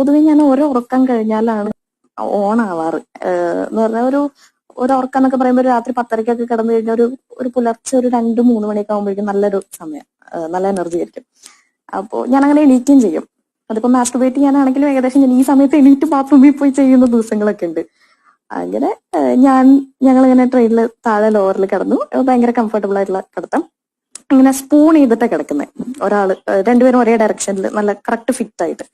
പൊതുവെ ഞാൻ ഓരോ ഉറക്കം കഴിഞ്ഞാലാണ് ഓണാവാറ്. എന്ന് പറഞ്ഞാൽ ഒരു ഒരു ഉറക്കം എന്നൊക്കെ പറയുമ്പോൾ രാത്രി പത്തരക്കൊക്കെ കിടന്നു കഴിഞ്ഞാൽ ഒരു ഒരു പുലർച്ചെ ഒരു രണ്ട് മൂന്ന് മണിയൊക്കെ ആകുമ്പോഴേക്കും നല്ലൊരു സമയം നല്ല എനർജി ആയിരിക്കും. അപ്പോൾ ഞാൻ അങ്ങനെ എണീക്കുകയും ചെയ്യും. അതിപ്പോ മാസ്റ്റുബേറ്റ് ചെയ്യാനാണെങ്കിലും ഏകദേശം ഞാൻ ഈ സമയത്ത് എണീറ്റ് ബാത്റൂമിൽ പോയി ചെയ്യുന്ന ദിവസങ്ങളൊക്കെ ഉണ്ട്. അങ്ങനെ ഞാൻ ഞങ്ങൾ ഇങ്ങനെ ട്രെയിനിൽ താഴെ ലോവറിൽ കിടന്നു. ഭയങ്കര കംഫർട്ടബിൾ ആയിട്ടുള്ള കിടത്തം. ഇങ്ങനെ സ്പൂൺ ചെയ്തിട്ടാണ് കിടക്കുന്നത് ഒരാൾ രണ്ടുപേരും ഒരേ ഡയറക്ഷനിൽ നല്ല കറക്റ്റ് ഫിറ്റ് ആയിട്ട്.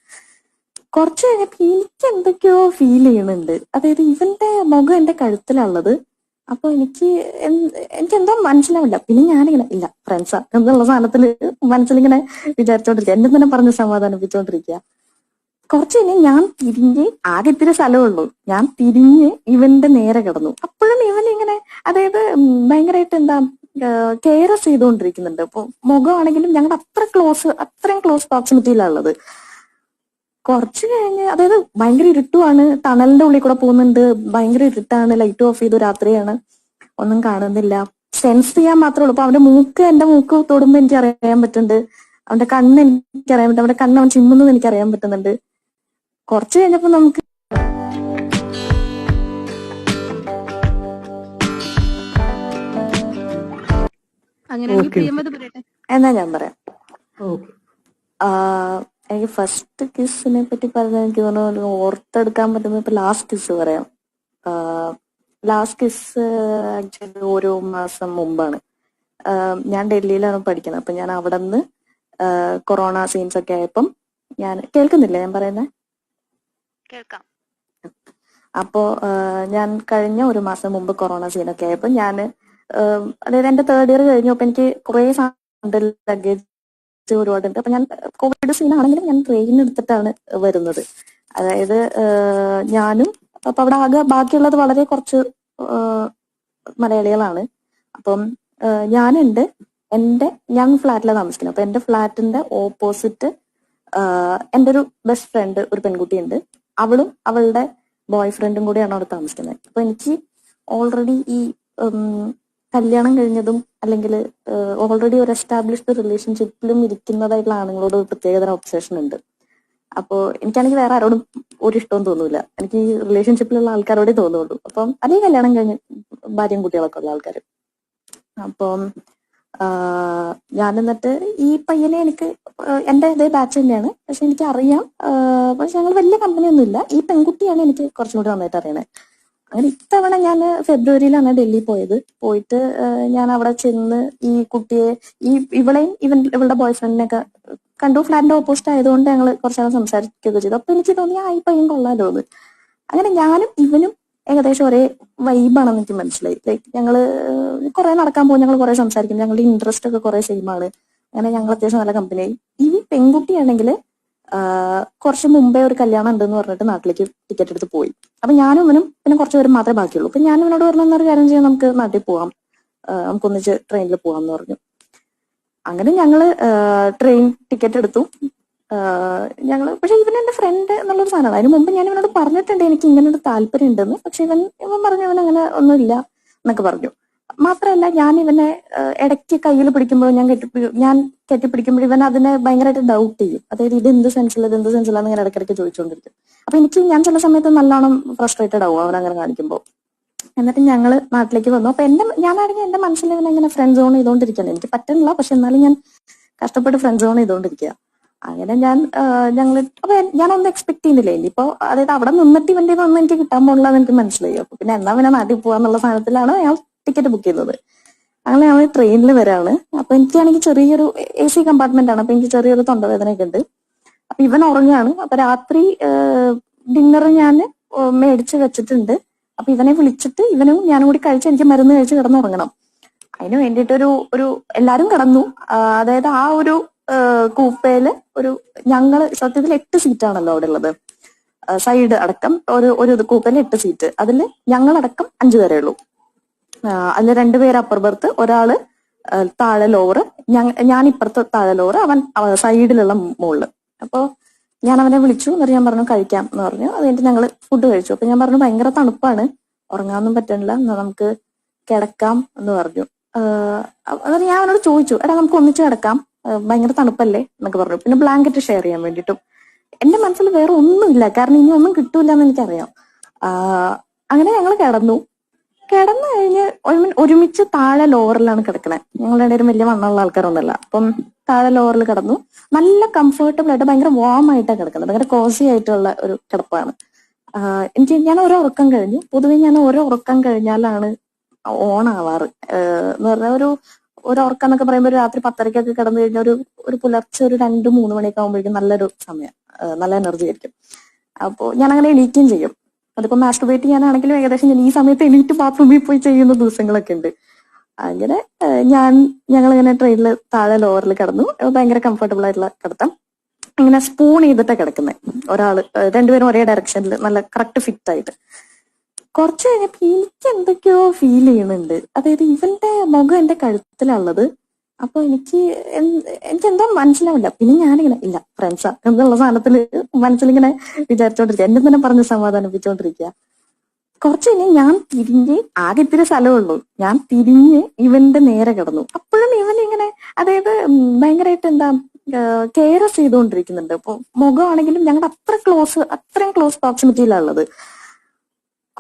കുറച്ച് കഴിഞ്ഞപ്പോ എനിക്ക് എന്തൊക്കെയോ ഫീൽ ചെയ്യുന്നുണ്ട് അതായത് ഇവന്റെ മുഖം എന്റെ കഴുത്തിലുള്ളത് അപ്പൊ എനിക്ക് എനിക്ക് എന്തോ മനസ്സിലാവില്ല. പിന്നെ ഞാനിങ്ങനെ ഇല്ല ഫ്രണ്ട്സാ എന്നുള്ള സാധനത്തിൽ മനസ്സിലിങ്ങനെ വിചാരിച്ചോണ്ടിരിക്കുക എന്നെ തന്നെ പറഞ്ഞ് സമാധാനിപ്പിച്ചോണ്ടിരിക്കുക കുറച്ച് കഴിഞ്ഞ് ഞാൻ തിരിഞ്ഞ് ആകെ ഇത്തിരി സ്ഥലമുള്ളൂ ഞാൻ തിരിഞ്ഞ് ഇവന്റെ നേരെ കിടന്നു. അപ്പോഴും ഇവൻ ഇങ്ങനെ അതായത് ഭയങ്കരമായിട്ട് എന്താ കെയർ ചെയ്തുകൊണ്ടിരിക്കുന്നുണ്ട് അപ്പൊ മുഖമാണെങ്കിലും ഞങ്ങളുടെ അത്ര ക്ലോസ് അത്രയും ക്ലോസ് പ്രോക്സിമിറ്റിയിലുള്ളത് കുറച്ച് കഴിഞ്ഞ് അതായത് ഭയങ്കര ഇരുട്ടുമാണ് ടണലിന്റെ ഉള്ളിൽ കൂടെ പോകുന്നുണ്ട്. ഭയങ്കര ഇരുട്ടാണ്. ലൈറ്റ് ഓഫ് ചെയ്തു രാത്രിയാണ്. ഒന്നും കാണുന്നില്ല. സെൻസ് ചെയ്യാൻ മാത്രമേ ഉള്ളൂ. അപ്പൊ അവന്റെ മൂക്ക് എന്റെ മൂക്ക് തൊടുമ്പോ എനിക്ക് അറിയാൻ പറ്റുന്നുണ്ട്. അവന്റെ കണ്ണ് എനിക്ക് അറിയാൻ പറ്റും അവന്റെ കണ്ണ് അവൻ ചിമ്മുന്നു എനിക്ക് അറിയാൻ പറ്റുന്നുണ്ട്. കുറച്ച് കഴിഞ്ഞപ്പോ നമുക്ക് എന്നാ ഞാൻ പറയാം. എനിക്ക് ഫസ്റ്റ് കിസ്സിനെ പറ്റി പറഞ്ഞാൽ എനിക്ക് തോന്നുന്നു ഓർത്തെടുക്കാൻ പറ്റുന്ന ഇപ്പൊ ലാസ്റ്റ് കിസ് പറയാം. ലാസ്റ്റ് കിസ് ആക്ച്വലി ഓരോ മാസം മുമ്പാണ്. ഞാൻ ഡൽഹിയിലാണ് പഠിക്കുന്നത്. അപ്പൊ ഞാൻ അവിടെ നിന്ന് കൊറോണ സീൻസ് ഒക്കെ ആയപ്പം ഞാൻ കേൾക്കുന്നില്ല ഞാൻ പറയുന്നത് കേൾക്കാം. അപ്പോ ഞാൻ കഴിഞ്ഞ ഒരു മാസം മുമ്പ് കൊറോണ സീനൊക്കെ ആയപ്പോ ഞാൻ അതായത് എന്റെ തേർഡ് ഇയർ കഴിഞ്ഞപ്പോ എനിക്ക് കുറെ ലഗേജ് ഒരുപാടുണ്ട് അപ്പൊ ഞാൻ കോവിഡ് സീൻ ആണെങ്കിലും ഞാൻ ട്രെയിൻ എടുത്തിട്ടാണ് വരുന്നത്. അതായത് ഞാനും അപ്പൊ അവിടെ ആകെ ബാക്കിയുള്ളത് വളരെ കുറച്ച് മലയാളികളാണ്. അപ്പം ഞാനുണ്ട്. എന്റെ ഞാൻ ഫ്ലാറ്റിലാണ് താമസിക്കുന്നത്. അപ്പൊ എന്റെ ഫ്ലാറ്റിന്റെ ഓപ്പോസിറ്റ് എന്റെ ഒരു ബെസ്റ്റ് ഫ്രണ്ട് ഒരു പെൺകുട്ടി ഉണ്ട് അവളും അവളുടെ ബോയ് ഫ്രണ്ടും കൂടിയാണ് അവിടെ താമസിക്കുന്നത്. അപ്പൊ എനിക്ക് ഓൾറെഡി ഈ കല്യാണം കഴിഞ്ഞതും അല്ലെങ്കിൽ ഓൾറെഡി ഒരു എസ്റ്റാബ്ലിഷ്ഡ് റിലേഷൻഷിപ്പിലും ഇരിക്കുന്നതായിട്ടുള്ള ആണുങ്ങളോട് പ്രത്യേകതരം ഒബ്സേഷൻ ഉണ്ട്. അപ്പോ എനിക്കാണെങ്കിൽ വേറെ ആരോടും ഒരു ഇഷ്ടവും തോന്നൂല. എനിക്ക് ഈ റിലേഷൻഷിപ്പിലുള്ള ആൾക്കാരോടേ തോന്നുള്ളൂ. അപ്പം അതേ കല്യാണം കഴിഞ്ഞ് ഭാര്യയും കുട്ടികളൊക്കെ ഉള്ള ആൾക്കാർ അപ്പം ഞാൻ എന്നിട്ട് ഈ പയ്യനെ എനിക്ക് എന്റെ ഇതേ ബാച്ച് തന്നെയാണ്. പക്ഷെ എനിക്ക് അറിയാം പക്ഷെ ഞങ്ങൾ വലിയ കമ്പനി ഒന്നുമില്ല. ഈ പെൺകുട്ടിയാണ് എനിക്ക് കുറച്ചും കൂടി നന്നായിട്ട് അറിയണേ. അങ്ങനെ ഇത്തവണ ഞാൻ ഫെബ്രുവരിയിലാണ് ഡൽഹി പോയത്. പോയിട്ട് ഞാൻ അവിടെ ചെന്ന് ഈ കുട്ടിയെ ഈ ഇവളെയും ഇവൻ ഇവളുടെ ബോയ് ഫ്രണ്ടിനെയൊക്കെ കണ്ടു. ഫ്ലാറ്റിന്റെ ഓപ്പോസിറ്റ് ആയതുകൊണ്ട് ഞങ്ങൾ കുറച്ചേരം സംസാരിക്കുകയൊക്കെ ചെയ്തു. അപ്പൊ എനിക്ക് തോന്നി ആ ഈ പയ്യൻ കൊള്ളാലോ എന്ന് അങ്ങനെ ഞാനും ഇവനും ഏകദേശം ഒരേ വൈബാണെന്ന് എനിക്ക് മനസ്സിലായി. ലൈക്ക് ഞങ്ങൾ കുറെ നടക്കാൻ പോകും ഞങ്ങൾ കുറെ സംസാരിക്കും. ഞങ്ങളുടെ ഇൻട്രസ്റ്റ് ഒക്കെ കുറെ സെയിം ആണ്. അങ്ങനെ ഞങ്ങൾ അത്യാവശ്യം നല്ല കമ്പനിയായി ഈ പെൺകുട്ടിയാണെങ്കിൽ കുറച്ച് മുമ്പേ ഒരു കല്യാണം ഉണ്ടെന്ന് പറഞ്ഞിട്ട് നാട്ടിലേക്ക് ടിക്കറ്റ് എടുത്ത് പോയി. അപ്പൊ ഞാനും ഇവനും പിന്നെ കുറച്ച് പേരും മാത്രമേ ബാക്കിയുള്ളൂ. അപ്പൊ ഞാനും ഇവനോട് പറഞ്ഞു "എന്നാ ഒരു കാര്യം ചെയ്യാം നമുക്ക് നാട്ടിൽ പോവാം. നമുക്കൊന്നിച്ച് ട്രെയിനിൽ പോവാം എന്ന് പറഞ്ഞു. അങ്ങനെ ഞങ്ങൾ ട്രെയിൻ ടിക്കറ്റ് എടുത്തു. ഞങ്ങൾ പക്ഷെ ഇവൻ എന്റെ ഫ്രണ്ട് എന്നുള്ളൊരു സാധനമാണ്. അതിന് മുമ്പ് ഞാൻ ഇവനോട് പറഞ്ഞിട്ടുണ്ട് എനിക്ക് ഇങ്ങനെ ഒരു താല്പര്യം ഉണ്ടെന്ന് പക്ഷെ ഇവൻ ഇവൻ പറഞ്ഞു ഇവൻ അങ്ങനെ ഒന്നുമില്ല എന്നൊക്കെ പറഞ്ഞു. മാത്രമല്ല ഞാൻ ഇവനെ ഇടയ്ക്ക് കയ്യിൽ പിടിക്കുമ്പോൾ ഞാൻ കെട്ടിപ്പി ഞാൻ കെട്ടിപ്പിടിക്കുമ്പോൾ ഇവൻ അതിനെ ഭയങ്കരമായിട്ട് ഡൗട്ട് ചെയ്യും. അതായത് ഇത് എന്ത് സെൻസിൽ ഇത് എന്ത് സെൻസിലാന്ന് ഇങ്ങനെ ഇടയ്ക്കിടയ്ക്ക് ചോദിച്ചുകൊണ്ടിരിക്കും. അപ്പൊ എനിക്ക് ഞാൻ ചില സമയത്ത് നല്ലോണം ഫ്രസ്ട്രേറ്റഡ് ആവും അവൻ അങ്ങനെ കാണിക്കുമ്പോൾ. എന്നിട്ട് ഞങ്ങൾ നാട്ടിലേക്ക് വന്നു. അപ്പൊ എന്റെ ഞാനാണെങ്കിൽ എന്റെ മനസ്സിൽ ഇവനെ ഇങ്ങനെ ഫ്രണ്ട് സോൺ ചെയ്തുകൊണ്ടിരിക്കുകയാണ് എനിക്ക് പറ്റുന്നില്ല. പക്ഷെ എന്നാലും ഞാൻ കഷ്ടപ്പെട്ട് ഫ്രണ്ട് സോൺ ചെയ്തുകൊണ്ടിരിക്കുക അങ്ങനെ ഞാൻ ഞങ്ങൾ അപ്പൊ ഞാനൊന്നും എക്സ്പെക്ട് ചെയ്യുന്നില്ല. ഇനിയിപ്പോ അതായത് അവിടെ നിന്നിട്ട് ഇവന്റെ ഒന്നും എനിക്ക് കിട്ടാൻ പോകണില്ലെന്ന് എനിക്ക് മനസ്സിലായി. അപ്പൊ പിന്നെ എന്നാ പിന്നെ നാട്ടിൽ പോവാന്നുള്ള സാധനത്തിലാണ് ഞാൻ ടിക്കറ്റ് ബുക്ക് ചെയ്തത് അങ്ങനെ ഞങ്ങൾ ട്രെയിനിൽ വരാണ്. അപ്പൊ എനിക്കാണെങ്കിൽ ചെറിയൊരു എ സി കമ്പാർട്ട്മെന്റ് ആണ്. അപ്പൊ എനിക്ക് ചെറിയൊരു തൊണ്ടവേദനയൊക്കെ ഉണ്ട് അപ്പൊ ഇവൻ ഉറങ്ങുകയാണ്. അപ്പൊ രാത്രി ഡിന്നർ ഞാൻ മേടിച്ച് വെച്ചിട്ടുണ്ട്. അപ്പൊ ഇവനെ വിളിച്ചിട്ട് ഇവനും ഞാനും കൂടി കഴിച്ച് എനിക്ക് മരുന്ന് കഴിച്ച് കിടന്നുറങ്ങണം. അതിന് വേണ്ടിയിട്ടൊരു ഒരു എല്ലാരും കിടന്നു. അതായത് ആ ഒരു കൂപ്പയിൽ ഒരു ഞങ്ങൾ സത്യത്തിൽ എട്ട് സീറ്റാണല്ലോ അവിടെ ഉള്ളത് സൈഡ് അടക്കം ഒരു ഒരു കൂപ്പയിൽ എട്ട് സീറ്റ്. അതിൽ ഞങ്ങളടക്കം അഞ്ചു പേരേ ഉള്ളൂ. അതിൽ രണ്ടുപേര് അപ്പർ ബർത്ത് ഒരാൾ താഴെ ലോവർ ഞാൻ ഇപ്പുറത്ത് താഴെ ലോവർ അവൻ സൈഡിലുള്ള മുകളിൽ അപ്പോ ഞാൻ അവനെ വിളിച്ചു എന്നിട്ട് ഞാൻ പറഞ്ഞു കഴിക്കാം എന്ന് പറഞ്ഞു. അത് ഞങ്ങൾ ഫുഡ് കഴിച്ചു. അപ്പൊ ഞാൻ പറഞ്ഞു ഭയങ്കര തണുപ്പാണ്. ഉറങ്ങാനൊന്നും പറ്റണില്ല. നമുക്ക് കിടക്കാം എന്ന് പറഞ്ഞു. അതായത് ഞാൻ അവനോട് ചോദിച്ചു എടാ നമുക്ക് ഒന്നിച്ച് കിടക്കാം. ഭയങ്കര തണുപ്പല്ലേ? എന്നൊക്കെ പറഞ്ഞു. പിന്നെ ബ്ലാങ്കറ്റ് ഷെയർ ചെയ്യാൻ വേണ്ടിട്ടും എന്റെ മനസ്സിൽ വേറെ ഒന്നുമില്ല. കാരണം ഇനി ഒന്നും കിട്ടൂല എന്ന് എനിക്കറിയാം അങ്ങനെ ഞങ്ങൾ കിടന്നു. കിടന്നു കഴിഞ്ഞ് ഒരു- ഒരുമിച്ച് താഴെ ലോറിലാണ് കിടക്കണേ. ഞങ്ങളുടെ ഇടയിൽ വലിയ വണ്ണമുള്ള ആൾക്കാരൊന്നുമല്ല. അപ്പം താഴെ ലോറിൽ കിടന്നു. നല്ല കംഫർട്ടബിൾ ആയിട്ട് ഭയങ്കര വാം ആയിട്ടാണ് കിടക്കുന്നത്. ഭയങ്കര കോസി ആയിട്ടുള്ള ഒരു കിടപ്പാണ്. എനിക്ക് ഞാൻ ഓരോ ഉറക്കം കഴിഞ്ഞു. പൊതുവെ ഞാൻ ഓരോ ഉറക്കം കഴിഞ്ഞാലാണ് ഓണാവാറ് എന്ന് പറഞ്ഞാൽ ഒരു ഒരു ഉറക്കം എന്നൊക്കെ പറയുമ്പോൾ ഒരു രാത്രി പത്തരയ്ക്കൊക്കെ കിടന്നു കഴിഞ്ഞാൽ ഒരു ഒരു പുലർച്ചെ ഒരു രണ്ട് മൂന്ന് മണിയൊക്കെ ആകുമ്പോഴേക്കും നല്ലൊരു സമയം. നല്ല എനർജി ആയിരിക്കും. അപ്പോൾ ഞാൻ അങ്ങനെ എണീക്കുകയും ചെയ്യും. അതിപ്പോ മാസ്റ്റർബേറ്റ് ചെയ്യാനാണെങ്കിലും ഏകദേശം ഞാൻ ഈ സമയത്ത് എണീറ്റ് ബാത്റൂമിൽ പോയി ചെയ്യുന്ന ദിവസങ്ങളൊക്കെ ഉണ്ട്. അങ്ങനെ ഞാൻ ഞങ്ങൾ ഇങ്ങനെ ട്രെയിനിൽ താഴെ ലോവറിൽ കിടന്നു. ഭയങ്കര കംഫർട്ടബിൾ ആയിട്ടുള്ള കിടത്തം. ഇങ്ങനെ സ്പൂൺ ചെയ്തിട്ടാണ് കിടക്കുന്നത് ഒരാൾ രണ്ടുപേരും ഒരേ ഡയറക്ഷനിൽ നല്ല കറക്റ്റ് ഫിറ്റ് ആയിട്ട് കുറച്ച് കഴിഞ്ഞപ്പോ എനിക്ക് എന്തൊക്കെയോ ഫീൽ ചെയ്യുന്നുണ്ട്. അതായത് ഇവന്റെ മുഖം എന്റെ കഴുത്തിലുള്ളത് അപ്പൊ എനിക്ക് എനിക്ക് എന്തോ മനസ്സിലാവില്ല. പിന്നെ ഞാനിങ്ങനെ ഇല്ല ഫ്രണ്ട്സാ എന്നുള്ള സാധനത്തിൽ മനസ്സിലിങ്ങനെ വിചാരിച്ചോണ്ടിരിക്കുക എന്നെ തന്നെ പറഞ്ഞ് സമാധാനിപ്പിച്ചോണ്ടിരിക്കുക കുറച്ച് കഴിഞ്ഞ് ഞാൻ തിരിഞ്ഞ് ആകെ ഇത്തിരി സ്ഥലമുള്ളൂ ഞാൻ തിരിഞ്ഞ് ഇവന്റെ നേരെ കിടന്നു. അപ്പോഴും ഇവൻ ഇങ്ങനെ അതായത് ഭയങ്കരമായിട്ട് എന്താ കെയർ ചെയ്തുകൊണ്ടിരിക്കുന്നുണ്ട് അപ്പൊ മുഖമാണെങ്കിലും ഞങ്ങളുടെ അത്ര ക്ലോസ് അത്രയും ക്ലോസ് പ്രോക്സിമിറ്റിയിലുള്ളത്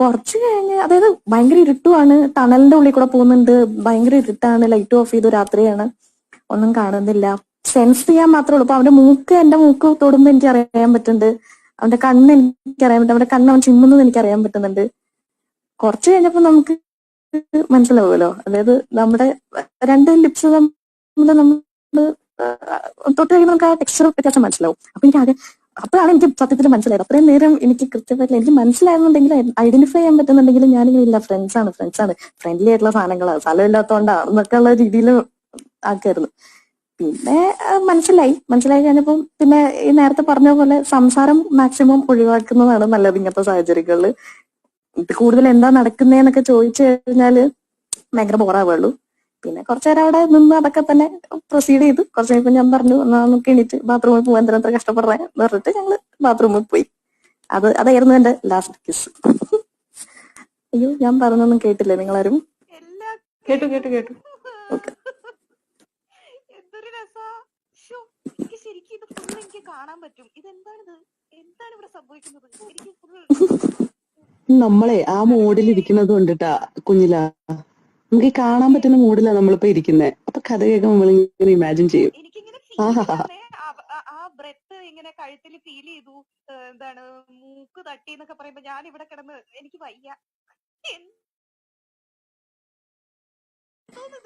കുറച്ച് കഴിഞ്ഞ് അതായത് ഭയങ്കര ഇരുട്ടുമാണ് ടണലിന്റെ ഉള്ളിൽ കൂടെ പോകുന്നുണ്ട്. ഭയങ്കര ഇരുട്ടാണ്. ലൈറ്റ് ഓഫ് ചെയ്തു രാത്രിയാണ്. ഒന്നും കാണുന്നില്ല. സെൻസ് ചെയ്യാൻ മാത്രമേ ഉള്ളൂ. അപ്പൊ അവന്റെ മൂക്ക് എന്റെ മൂക്ക് തൊടുമ്പോ എനിക്ക് അറിയാൻ പറ്റുന്നുണ്ട്. അവന്റെ കണ്ണ് എനിക്ക് അറിയാൻ പറ്റും അവന്റെ കണ്ണ് അവൻ ചിമ്മുന്നത് എനിക്ക് അറിയാൻ പറ്റുന്നുണ്ട്. കുറച്ച് കഴിഞ്ഞപ്പോ നമുക്ക് മനസ്സിലാവുമല്ലോ. അതായത് നമ്മുടെ രണ്ട് ലിപ്സ് നമ്മുടെ നമ്മൾ തൊട്ട് കഴിയുമ്പോൾ നമുക്ക് ആ ടെക്സ്ചർ വ്യത്യാസം മനസ്സിലാവും. അപ്പൊ എനിക്ക് ആകെ അപ്പോഴാണ് എനിക്ക് സത്യത്തിൽ മനസ്സിലായത്. അത്രയും നേരം എനിക്ക് കൃത്യമായിട്ട് എനിക്ക് മനസ്സിലായിരുന്നുണ്ടെങ്കിൽ ഐഡന്റിഫൈ ചെയ്യാൻ പറ്റുന്നുണ്ടെങ്കിൽ ഞാനിങ്ങനെ ഇല്ല. ഫ്രണ്ട്സ് ആണ് ഫ്രണ്ട്ലി ആയിട്ടുള്ള സാധനങ്ങളാണ് സ്ഥലമില്ലാത്തതുകൊണ്ടാണ് എന്നൊക്കെ ഉള്ള രീതിയിൽ ആക്കായിരുന്നു. പിന്നെ മനസ്സിലായി. മനസ്സിലായി കഴിഞ്ഞപ്പം പിന്നെ ഈ നേരത്തെ പറഞ്ഞ പോലെ സംസാരം മാക്സിമം ഒഴിവാക്കുന്നതാണ് നല്ലത് ഇങ്ങനത്തെ സാഹചര്യങ്ങളിൽ കൂടുതൽ എന്താ നടക്കുന്നതെന്നൊക്കെ ചോദിച്ചു കഴിഞ്ഞാൽ ഭയങ്കര ബോറാവുള്ളൂ പിന്നെ കുറച്ചു നേരം അവിടെ നിന്ന് അതൊക്കെ തന്നെ പ്രൊസീഡ് ചെയ്ത്. കുറച്ച് കഴിഞ്ഞപ്പോ ഞാൻ പറഞ്ഞു എന്നാ നമുക്ക് എണീറ്റ് ബാത്റൂമിൽ പോകാൻ എന്തിനാ അത്ര കഷ്ടപ്പെടുறേ എന്ന് പറഞ്ഞിട്ട് ഞങ്ങൾ ബാത്റൂമിൽ പോയി. അത് അതായിരുന്നു എന്റെ ലാസ്റ്റ് കിസ് അയ്യോ ഞാൻ പറഞ്ഞൊന്നും കേട്ടില്ലേ നിങ്ങളാരും? എല്ലാ കേട്ടു കേട്ടു കേട്ടു. ഓക്കെ. എന്തൊരു രസാ. എനിക്ക് ശരിക്കും ഇത് ഫുൾ എനിക്ക് കാണാൻ പറ്റും. ഇതെന്താണിത്? എന്താണ് ഇവിടെ സംഭവിക്കുന്നത്? എനിക്ക് ഫുൾ നമ്മളെ ആ മോഡിൽ ഇരിക്കുന്നത് കൊണ്ടിട്ടാ കുഞ്ഞില. നമുക്ക് ഈ കാണാൻ പറ്റുന്ന മൂഡിലാണ് നമ്മളിപ്പോ ഇരിക്കുന്നത് അപ്പൊ കഥ കേൾക്കുമ്പോൾ നമ്മൾ ഇങ്ങനെ ഇമാജിൻ ചെയ്യും ആ ബ്രെത്ത് ഇങ്ങനെ കഴുത്തിൽ ഫീൽ ചെയ്തു. എന്താണ് മൂക്ക് തട്ടി എന്നൊക്കെ പറയുമ്പോ ഞാൻ ഇവിടെ കിടന്ന് എനിക്ക് വയ്യ. വേറെ